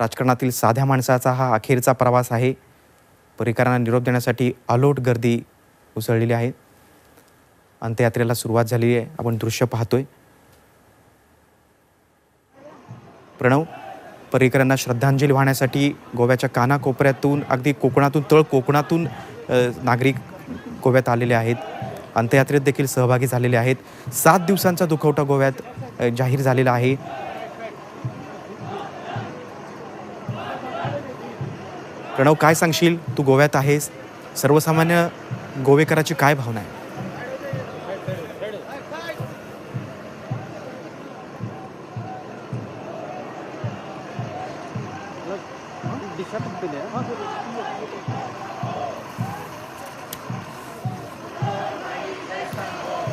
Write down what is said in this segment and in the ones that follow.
राजकारणातील साध्या माणसाचा हा अखेरचा प्रवास आहे. पर्रिकरांना निरोप देण्यासाठी अलोट गर्दी उसळलेली आहे. अंत्ययात्रेला सुरुवात झालेली आहे. आपण दृश्य पाहतोय. प्रणव पर्रिकरांना श्रद्धांजली वाहण्यासाठी गोव्याच्या कानाकोपऱ्यातून अगदी कोकणातून तळ कोकणातून नागरिक गोव्यात आलेले आहेत. अंत्ययात्रेत देखील सहभागी झालेले आहेत. सात दिवसांचा दुखवटा गोव्यात जाहीर झालेला आहे. प्रणव काय सांगशील? तू गोव्यात आहेस. सर्वसामान्य गोवेकराची काय भावना आहे?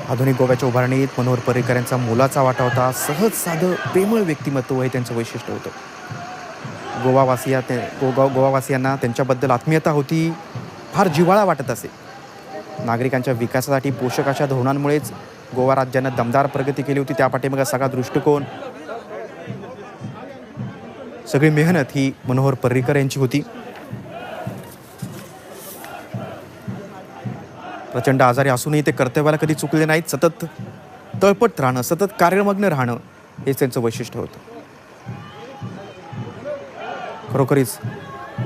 आधुनिक गोव्याच्या उभारणीत मनोहर पर्रिकर यांचा मोलाचा वाटा होता. सहज साधं प्रेमळ व्यक्तिमत्व हे त्यांचं वैशिष्ट्य होतं. गोवावासिया ते गोवा गोवावासियांना त्यांच्याबद्दल आत्मीयता होती फार जिव्हाळा वाटत असे. नागरिकांच्या विकासासाठी पोषक अशा धोरणांमुळेच गोवा राज्यानं दमदार प्रगती केली होती. त्या पाठीमागे सगळा दृष्टिकोन सगळी मेहनत ही मनोहर पर्रिकर यांची होती. प्रचंड आजारी असूनही ते कर्तव्याला कधी चुकले नाहीत. सतत तळपट राहणं सतत कार्यमग्न राहणं हेच त्यांचं वैशिष्ट्य होतं. खरोखरीच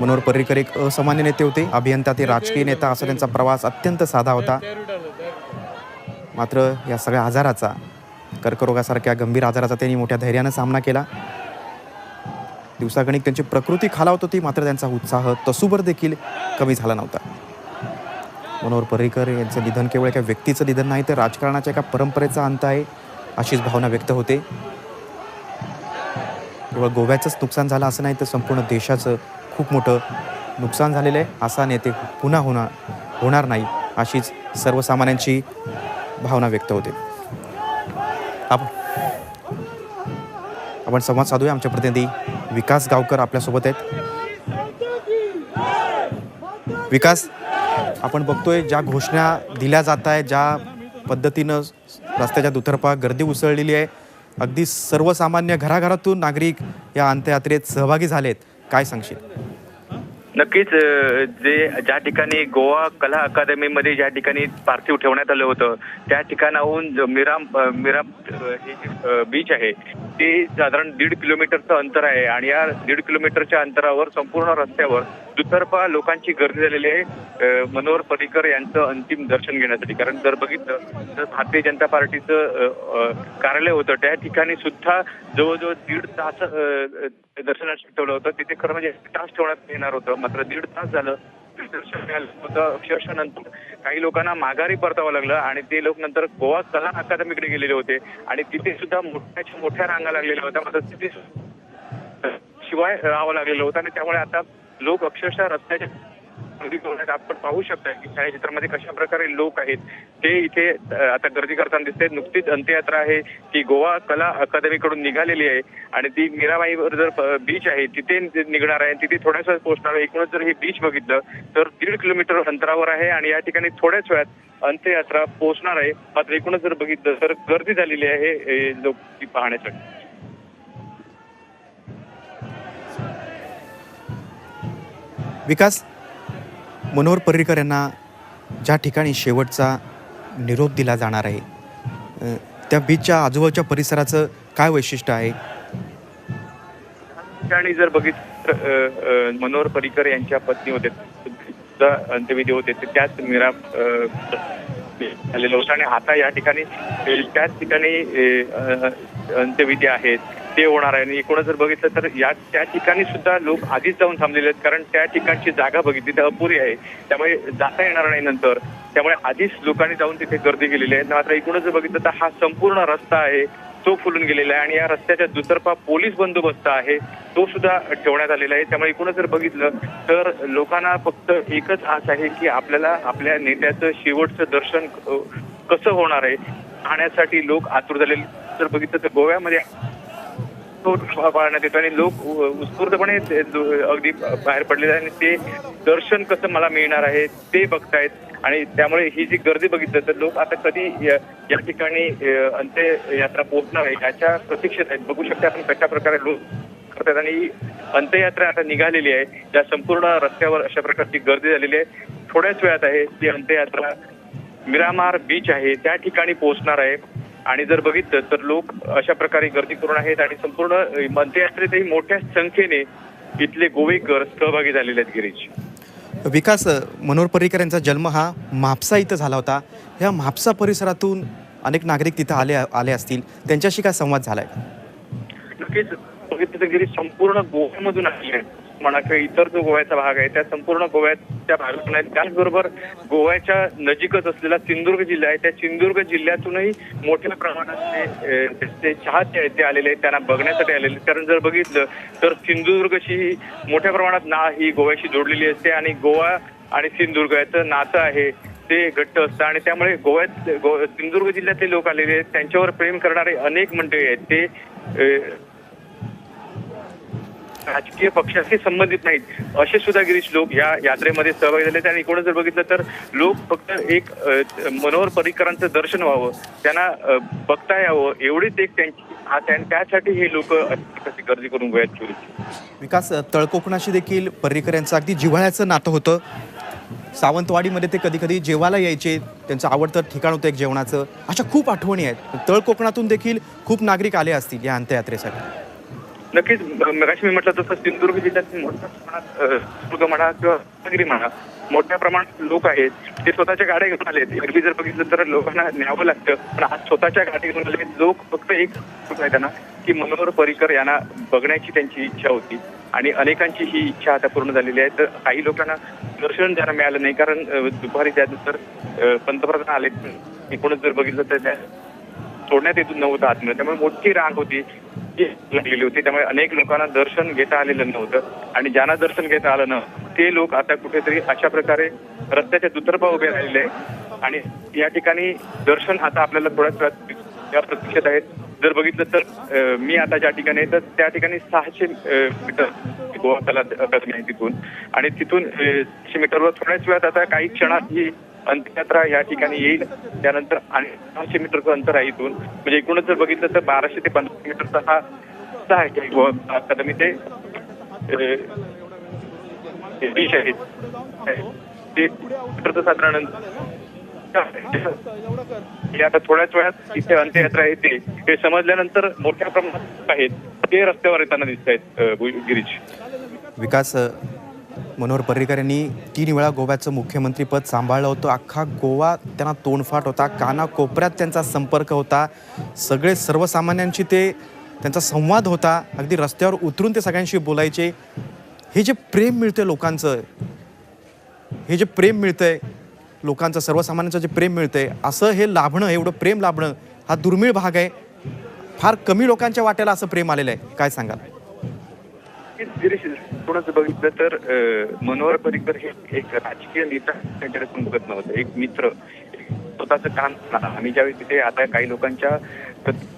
मनोहर पर्रिकर एक असामान्य नेते होते. अभियंता ते राजकीय नेता असा त्यांचा प्रवास अत्यंत साधा होता. मात्र या सगळ्या आजाराचा कर्करोगासारख्या गंभीर आजाराचा त्यांनी मोठ्या धैर्यानं सामना केला. दिवसागणिक त्यांची प्रकृती खालावत होती मात्र त्यांचा उत्साह तसूभर देखील कमी झाला नव्हता. मनोहर पर्रिकर यांचं निधन केवळ एका व्यक्तीचं निधन नाही तर राजकारणाच्या एका परंपरेचा अंत आहे अशीच भावना व्यक्त होते. केवळ गोव्याचंच नुकसान झालं असं नाही तर संपूर्ण देशाचं खूप मोठं नुकसान झालेलं आहे. असा नेते पुन्हा होणार होणार नाही अशीच सर्वसामान्यांची भावना व्यक्त होते. आपण आपण संवाद साधूया. आमचे प्रतिनिधी विकास गावकर आपल्यासोबत आहेत. विकास आपण बघतोय ज्या घोषणा दिल्या जात आहेत ज्या पद्धतीनं रस्त्याच्या दुतर्फा गर्दी उसळलेली आहे अगदी सर्वसामान्य घराघरातून नागरिक या अंत्ययात्रेत सहभागी झालेत. काय सांगशील? नक्कीच जे ज्या ठिकाणी गोवा कला अकादमीमध्ये ज्या ठिकाणी पार्थिव ठेवण्यात आलं होतं त्या ठिकाणाहून मिराम मिराम हे बीच आहे ते साधारण दीड किलोमीटरचं अंतर आहे आणि या दीड किलोमीटरच्या अंतरावर संपूर्ण रस्त्यावर दुतर्फा लोकांची गर्दी झालेली आहे. मनोहर पर्रिकर यांचं अंतिम दर्शन घेण्यासाठी. कारण जर बघितलं तर भारतीय जनता पार्टीचं कार्यालय होतं. त्या ठिकाणी सुद्धा जवळजवळ दीड तास दर्शनासाठी ठेवलं होतं. तिथे खरं म्हणजे तास ठेवण्यात येणार होतं. मात्र दीड तास झालं दर्शन मिळालं होतं अक्षरशः नंतर काही लोकांना माघारी परतावं लागलं आणि ते लोक नंतर गोवा कला अकादमीकडे गेलेले होते. आणि तिथे सुद्धा मोठ्याच्या मोठ्या रांगा लागलेल्या होत्या. मात्र तिथे शिवाय राहावं लागलेलं होतं आणि त्यामुळे आता लोक अक्षरशः रस्त्याच्या आपण पाहू शकता की छायाचित्रामध्ये कशा प्रकारे लोक आहेत. ते इथे आता गर्दी करताना दिसते. नुकतीच अंत्ययात्रा आहे ती गोवा कला अकादमीकडून निघालेली आहे आणि ती मीराबाईवर जर बीच आहे तिथे निघणार आहे तिथे थोड्याच पोहोचणार आहे. एकूणच जर हे बीच बघितलं तर दीड किलोमीटर अंतरावर आहे आणि या ठिकाणी थोड्याच वेळात अंत्ययात्रा पोहोचणार आहे. मात्र एकूणच जर बघितलं तर गर्दी झालेली आहे लोक पाहण्यासाठी. विकास मनोहर पर्रिकर यांना ज्या ठिकाणी शेवटचा निरोप दिला जाणार आहे त्या बीचच्या आजूबाजूच्या परिसराचं काय वैशिष्ट्य आहे? ठिकाणी जर बघितलं तर, मनोहर पर्रिकर यांच्या पत्नी होते अंत्यविधी होते ते त्याच मीरा झालेलं होतं. आणि आता या ठिकाणी त्याच ठिकाणी अंत्यविधी आहेत. ते होणार आहे. आणि एकूणच जर बघितलं तर या त्या ठिकाणी सुद्धा लोक आधीच जाऊन थांबलेले आहेत. कारण त्या ठिकाणची जागा बघितली तर अपुरी आहे. त्यामुळे जाता येणार नाही नंतर. त्यामुळे आधीच लोकांनी जाऊन तिथे गर्दी केलेली आहे. मात्र एकूणच जर बघितलं तर हा संपूर्ण रस्ता आहे तो फुलून गेलेला आहे. आणि या रस्त्याच्या दुतर्फा पोलीस बंदोबस्त आहे तो सुद्धा ठेवण्यात आलेला आहे. त्यामुळे एकूणच जर बघितलं तर लोकांना फक्त एकच आस आहे की आपल्याला आपल्या नेत्याचं शेवटचं दर्शन कसं होणार आहे पाहण्यासाठी लोक आतुर झालेले जर बघितलं तर गोव्यामध्ये तो पाळण्यात येतो आणि लोक उत्स्फूर्तपणे अगदी बाहेर पडलेले आहेत आणि ते दर्शन कसं मला मिळणार आहे ते बघतायत. आणि त्यामुळे ही जी गर्दी बघितलं तर लोक आता कधी या ठिकाणी अंत्ययात्रा पोहोचणार आहे याच्या प्रतीक्षेत आहेत. बघू शकता आपण कशा प्रकारे लोक करतात. आणि अंत्ययात्रा आता निघालेली आहे. त्या संपूर्ण रस्त्यावर अशा प्रकारची गर्दी झालेली आहे. थोड्याच वेळात आहे ती अंत्ययात्रा मिरामार बीच आहे. त्या ठिकाणी पोहोचणार आहे. आणि जर बघितलं तर लोक अशा प्रकारे गर्दी करून आहेत आणि संपूर्ण अ, अंत्ययात्रेतही मोठ्या संख्येने इथले गोवेकर सहभागी झालेले आहेत गिरीश. विकास मनोहर पर्रिकर यांचा जन्म हा म्हापसा इथं झाला होता. ह्या म्हापसा परिसरातून अनेक नागरिक तिथं आले आले असतील. त्यांच्याशी काय संवाद झालाय? नक्कीच बघितलं तर गिरीश संपूर्ण गोव्यामधून आलेले आहेत. म्हणा किंवा इतर जो गोव्याचा भाग आहे त्या संपूर्ण गोव्याच्या भागातून आहेत. त्याचबरोबर गोव्याच्या नजीकच असलेला सिंधुदुर्ग जिल्हा आहे. त्या सिंधुदुर्ग जिल्ह्यातूनही मोठ्या प्रमाणात ते, चाहते आहेत ते आलेले आहेत त्यांना बघण्यासाठी आलेले आहेत. कारण जर बघितलं तर सिंधुदुर्गशी ही मोठ्या प्रमाणात ना ही गोव्याशी जोडलेली असते आणि गोवा आणि सिंधुदुर्ग याचं नातं आहे ते घट्ट असतं. आणि त्यामुळे गोव्यात गो सिंधुदुर्ग जिल्ह्यातले लोक आलेले आहेत. त्यांच्यावर प्रेम करणारे अनेक मंडळी आहेत. ते राजकीय पक्षाशी संबंधित नाहीत. असे सुद्धा गिरीश लोक या यात्रेमध्ये सहभागी झाले. आणि एकूणच जर बघितलं तर लोक फक्त एक मनोहर पर्रिकरांचं दर्शन व्हावं. त्यांना बघता यावं. एवढीच एक त्यांची त्यासाठी हे लोक गर्दी करून गोव्यात विकास तळकोकणाशी देखील पर्रिकर यांचं अगदी जिव्हाळ्याचं नातं होतं. सावंतवाडीमध्ये ते कधी कधी जेवायला यायचे. त्यांचं आवडतं ठिकाण होतं एक जेवणाचं. अशा खूप आठवणी आहेत. तळकोकणातून देखील खूप नागरिक आले असतील या अंत्ययात्रेसाठी. नक्कीच मगाशी मी म्हटलं तसं सिंधुदुर्ग जिल्ह्यात मोठ्या प्रमाणात सिंधुदुर्ग म्हणा किंवा रत्नागिरी म्हणा मोठ्या प्रमाणात लोक आहेत. ते स्वतःच्या गाड्या घेऊन आलेत. एरवी जर बघितलं तर लोकांना न्यावं लागतं. पण आज स्वतःच्या गाड्या घेऊन आले लोक फक्त एक आहे त्यांना की मनोहर पर्रिकर यांना बघण्याची त्यांची इच्छा होती. आणि अनेकांची ही इच्छा आता पूर्ण झालेली आहे. तर काही लोकांना दर्शन द्यायला मिळालं नाही. कारण दुपारी त्यानंतर पंतप्रधान आले एकूणच जर बघितलं तर त्या सोडण्यात येत नव्हतं आतमध्ये. त्यामुळे मोठी रांग होती ती लागलेली होती. त्यामुळे अनेक लोकांना दर्शन घेता आलेलं नव्हतं. आणि ज्यांना दर्शन घेता आलं ना ते लोक आता कुठेतरी अशा प्रकारे रस्त्याच्या दुतर्फा उभे राहिलेले आणि या ठिकाणी दर्शन आता आपल्याला थोड्याच या प्रतीक्षेत आहेत. जर बघितलं तर मी आता ज्या ठिकाणी आहे तर त्या ठिकाणी सहाशे मीटर गोवा कला अकादमी आहे तिथून. आणि तिथून मीटरवर थोड्याच वेळात आता काही क्षणात ही अंत्ययात्रा या ठिकाणी येईल. त्यानंतर आणि सहाशे मीटरचं अंतर आहे इथून. म्हणजे एकूणच जर बघितलं तर बाराशे ते पंधराशे मीटरचा हा रस्ता अकादमी ते बीच आहेत ते मीटरचं साधारण आता थोड्याच वेळात इथे अंत्ययात्रा येते. हे समजल्यानंतर मोठ्या प्रमाणात आहेत. ते रस्त्यावर येताना दिसत आहेत गिरीश. विकास मनोहर पर्रिकर यांनी तीन वेळा गोव्याचं मुख्यमंत्रीपद सांभाळलं होतं. अख्खा गोवा त्यांना तोंडफाट होता कानाकोपऱ्यात त्यांचा संपर्क होता. सगळे सर्वसामान्यांशी ते त्यांचा संवाद होता. अगदी रस्त्यावर उतरून ते सगळ्यांशी बोलायचे. हे जे प्रेम मिळतं लोकांचं हे जे प्रेम मिळतंय लोकांचं सर्वसामान्यांचं जे प्रेम मिळतंय असं हे लाभणं एवढं प्रेम लाभणं हा दुर्मिळ भाग आहे. फार कमी लोकांच्या वाट्याला असं प्रेम आलेलं आहे. काय सांगाल? कोणाच बघितलं तर मनोहर पर्रिकर हे एक राजकीय नेता त्यांच्याकडे समजत नव्हतं. एक मित्र स्वतःचं काम. आम्ही ज्यावेळी तिथे आता काही लोकांच्या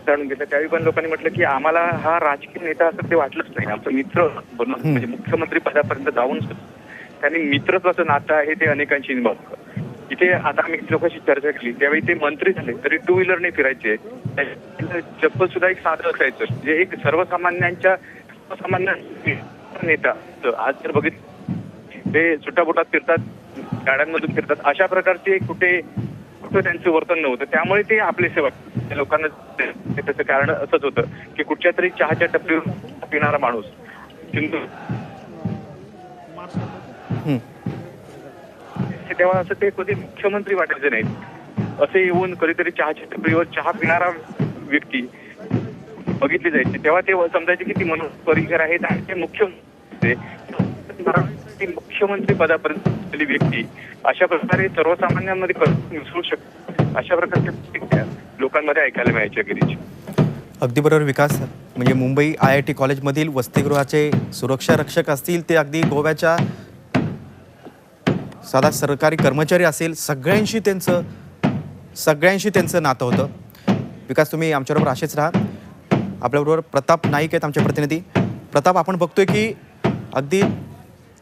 जाणून घेतल्या त्यावेळी पण लोकांनी म्हटलं की आम्हाला हा राजकीय नेता असं ते वाटलंच नाही. आमचं मित्र बनून म्हणजे मुख्यमंत्री पदापर्यंत जाऊन त्यांनी मित्रत्वाचं नातं आहे ते अनेकांशी निभावलं इथे आता आम्ही लोकांशी चर्चा केली. त्यावेळी ते मंत्री झाले तरी टू व्हीलरने फिरायचे. त्यांचं चप्पल सुद्धा एक साधं असायचं. म्हणजे एक सर्वसामान्यांच्या सर्वसामान्य नेता आज जर बघितलं ते सुटाबुटात फिरतात गाड्यांमधून फिरतात. अशा प्रकारचे कुठे कुठं त्यांचं वर्तन नव्हतं. त्यामुळे ते आपले सेवक त्या लोकांना त्याचं कारण असंच होतं की कुठच्या तरी चहाच्या टपरीवर पिणारा माणूस. तेव्हा असं ते कधी मुख्यमंत्री वाटायचे नाहीत. असे येऊन कधीतरी चहाच्या टपरीवर चहा पिणारा व्यक्ती बघितली जायची. तेव्हा ते समजायचे की ती मनोज पर्रिकर आहेत आणि ते मुख्यमंत्री मुख्यमंत्री पदापर्यंत असलेली व्यक्ती. अशा प्रकारे सर्वसामान्यांमध्ये मिसळू शकते. अशा प्रकारच्या प्रतिक्रिया लोकांमध्ये ऐकायला मिळायच्या गिरीची अगदी बरोबर विकास म्हणजे मुंबई आय आय टी कॉलेजमधील वसतिगृहाचे सुरक्षा रक्षक असतील ते अगदी गोव्याच्या साधा सरकारी कर्मचारी असेल सगळ्यांशी त्यांचं सगळ्यांशी त्यांचं नातं होतं. विकास तुम्ही आमच्याबरोबर असेच राहा. आपल्याबरोबर प्रताप नाईक आहेत आमचे प्रतिनिधी. प्रताप आपण बघतोय की अगदी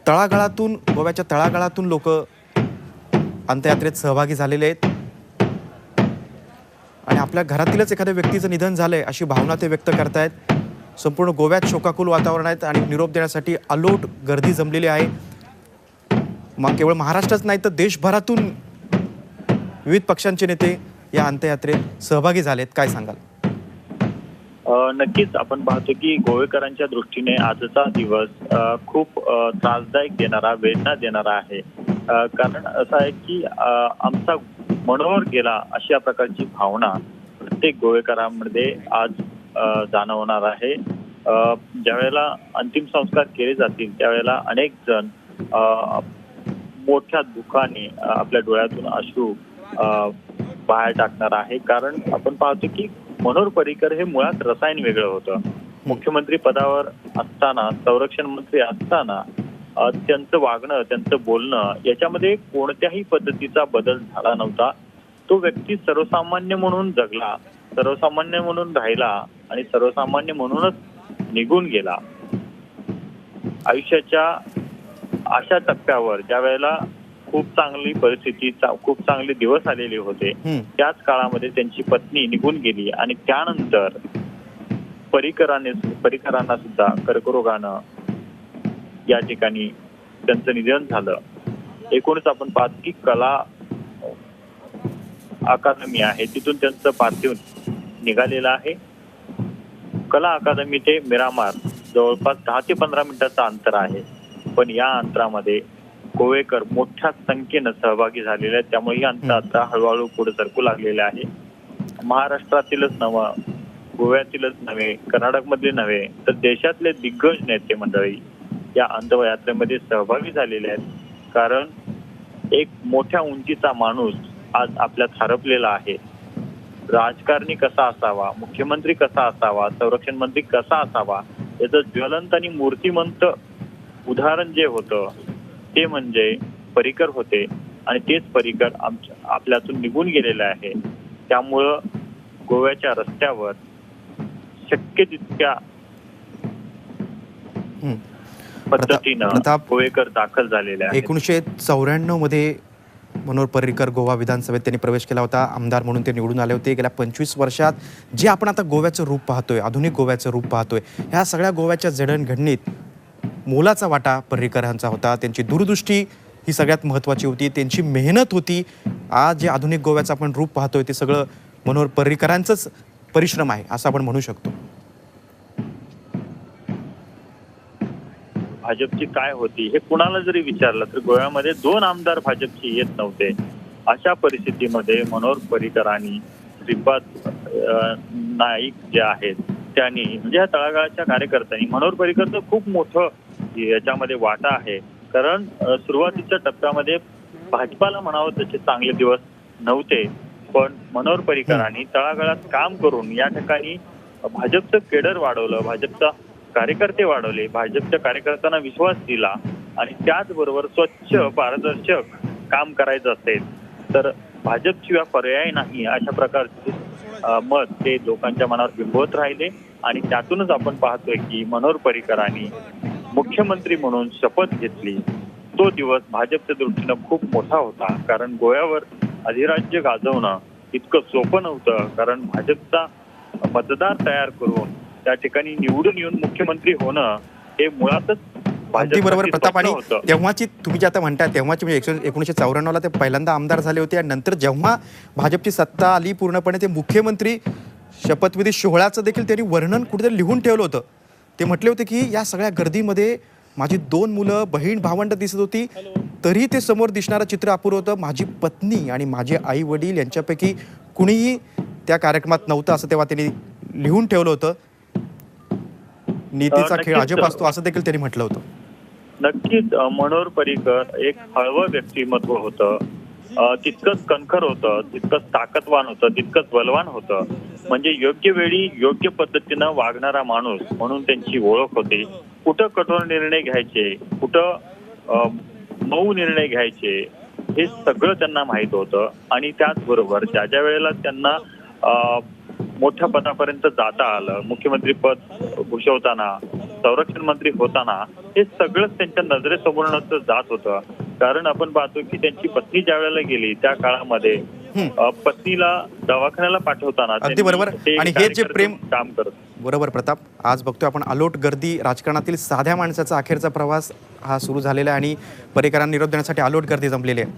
तळागाळातून गोव्याच्या तळागाळातून लोक अंत्ययात्रेत सहभागी झालेले आहेत. आणि आपल्या घरातीलच एखाद्या व्यक्तीचं निधन झालंय अशी भावना ते व्यक्त करतायत. संपूर्ण गोव्यात शोकाकुल वातावरण आहेत आणि निरोप देण्यासाठी अलोट गर्दी जमलेली आहे. मग केवळ महाराष्ट्रच नाही तर देशभरातून विविध पक्षांचे नेते या अंत्ययात्रेत सहभागी झालेत. काय सांगाल? नक्कीच आपण पाहतो की गोवेकरांच्या दृष्टीने आजचा दिवस खूप त्रासदायक देणारा वेदना देणारा आहे. कारण असं आहे की आमचा मनोहर गेला अशा प्रकारची भावना प्रत्येक गोवेकरांमध्ये आज जाणवणार आहे. ज्यावेळेला अंतिम संस्कार केले जातील त्यावेळेला अनेक जण मोठ्या दुःखाने आपल्या डोळ्यातून अश्रू बाहेर टाकणार आहे. कारण आपण पाहतो की मनोहर पर्रिकर हे मुळात रसायन वेगळं होतं. मुख्यमंत्री पदावर असताना संरक्षण मंत्री असताना त्यांचं वागणं त्यांचं बोलणं याच्यामध्ये कोणत्याही पद्धतीचा बदल झाला नव्हता. तो व्यक्ती सर्वसामान्य म्हणून जगला सर्वसामान्य म्हणून राहिला आणि सर्वसामान्य म्हणूनच निघून गेला. आयुष्याच्या अशा टप्प्यावर ज्या वेळेला खूप चांगली परिस्थिती खूप चांगले दिवस आलेले होते. त्याच काळामध्ये त्यांची पत्नी निघून गेली आणि त्यानंतर परिकराने परिकरांना सुद्धा कर्करोगानं या ठिकाणी त्यांचं निधन झालं. एकूणच आपण पाहतो की कला अकादमी आहे. तिथून त्यांचं पार्थिव निघालेलं आहे. कला अकादमी ते मिरामार जवळपास दहा ते पंधरा मिनिटाचं अंतर आहे. पण या अंतरामध्ये गोवेकर मोठ्या संख्येनं सहभागी झालेले आहेत. त्यामुळे ही अंतराचा हळूहळू पुढे सरकू लागलेले आहे. महाराष्ट्रातीलच नवं गोव्यातीलच नव्हे कर्नाटकमधले नव्हे तर देशातले दिग्गज नेते मंडळी या अंतयात्रेमध्ये सहभागी झालेले आहेत. कारण एक मोठ्या उंचीचा माणूस आज आपल्यात हरपलेला आहे. राजकारणी कसा असावा मुख्यमंत्री कसा असावा संरक्षण मंत्री कसा असावा याचं ज्वलंत आणि मूर्तिमंत उदाहरण जे होतं ते म्हणजे परिकर होते आणि तेच परिकर आमच्या आपल्यातून निघून गेलेले आहे. त्यामुळं गोव्याच्या रस्त्यावर शक्य तितक्या. पद्धतीनं गोवेकर दाखल झालेले आहेत. एकोणीसशे चौऱ्याण्णवमध्ये मनोहर पर्रिकर गोवा विधानसभेत त्यांनी प्रवेश केला होता. आमदार म्हणून ते निवडून आले होते. गेल्या पंचवीस वर्षात जे आपण आता गोव्याचं रूप पाहतोय आधुनिक गोव्याचं रूप पाहतोय ह्या सगळ्या गोव्याच्या जडणघडणीत मोलाचा वाटा पर्रिकर यांचा होता. त्यांची दूरदृष्टी ही सगळ्यात महत्त्वाची होती. त्यांची मेहनत होती. आज जे आधुनिक गोव्याचं आपण रूप पाहतोय ते सगळं मनोहर पर्रिकरांचंच परिश्रम आहे असं आपण म्हणू शकतो. भाजपची काय होती हे कुणाला जरी विचारलं तर गोव्यामध्ये दोन आमदार भाजपचे येत नव्हते. अशा परिस्थितीमध्ये मनोहर पर्रिकरांनी श्रीपाद नाईक जे आहेत त्यांनी म्हणजे या तळागाळाच्या कार्यकर्त्यांनी मनोहर पर्रिकरचं खूप मोठं याच्यामध्ये वाटा आहे. कारण सुरुवातीच्या टप्प्यामध्ये भाजपाला म्हणावं तसे चांगले दिवस नव्हते. पण मनोहर पर्रिकरांनी तळागाळात काम करून या ठिकाणी भाजपचं केडर वाढवलं भाजपचा कार्यकर्ते वाढवले भाजपच्या कार्यकर्त्यांना विश्वास दिला आणि त्याचबरोबर स्वच्छ पारदर्शक काम करायचं असेल तर भाजपशिवाय पर्याय नाही अशा प्रकारचे मत ते लोकांच्या मनावर बिंबवत राहिले. आणि त्यातूनच आपण पाहतोय की मनोहर पर्रिकरांनी मुख्यमंत्री म्हणून शपथ घेतली. तो दिवस भाजपच्या दृष्टीनं खूप मोठा होता. कारण गोव्यावर अधिराज्य गाजवणं इतकं सोपं नव्हतं. कारण भाजपचा मतदार तयार करून त्या ठिकाणी निवडून येऊन मुख्यमंत्री होणं हे मुळातच अगदी बरोबर. प्रताप आणि. तेव्हाची तुम्ही जे आता म्हणताय तेव्हाची म्हणजे एकशे एकोणीसशे चौऱ्याण्णवला ते पहिल्यांदा आमदार झाले होते आणि नंतर जेव्हा भाजपची सत्ता आली पूर्णपणे ते मुख्यमंत्री शपथविधी सोहळ्याचं देखील त्यांनी वर्णन कुठेतरी लिहून ठेवलं होतं. ते म्हटले होते की या सगळ्या गर्दीमध्ये माझी दोन मुलं बहीण भावंड दिसत होती. तरी ते समोर दिसणारं चित्र अपुरं होतं. माझी पत्नी आणि माझे आई वडील यांच्यापैकी कुणीही त्या कार्यक्रमात नव्हतं असं तेव्हा त्यांनी लिहून ठेवलं होतं. नीतीचा खेळ. अजब असतो असं देखील त्यांनी म्हटलं होतं. नक्कीच मनोहर पर्रिकर एक हळवं व्यक्तिमत्व होतं. तितकंच कणखर होतं तितकंच ताकदवान होतं तितकंच बलवान होतं. म्हणजे योग्य वेळी योग्य पद्धतीनं वागणारा माणूस म्हणून त्यांची ओळख होती. कुठं कठोर निर्णय घ्यायचे कुठं मऊ निर्णय घ्यायचे हे सगळं त्यांना माहीत होतं. आणि त्याचबरोबर ज्या ज्या वेळेला त्यांना मोठ्या पदापर्यंत जाता आलं मुख्यमंत्री पद भूषवताना संरक्षण मंत्री होताना हे सगळंच त्यांच्या नजरेसमोरच जात होतं. कारण आपण पाहतो की त्यांची पत्नी ज्या वेळेला गेली त्या काळामध्ये पत्नीला दवाखान्याला पाठवताना अगदी बरोबर. आणि हे जे प्रेम- काम करत. बरोबर प्रताप. आज बघतोय आपण अलोट गर्दी राजकारणातील साध्या माणसाचा अखेरचा प्रवास हा सुरू झालेला आहे आणि पर्रिकरांना निरोप देण्यासाठी अलोट गर्दी जमलेली आहे.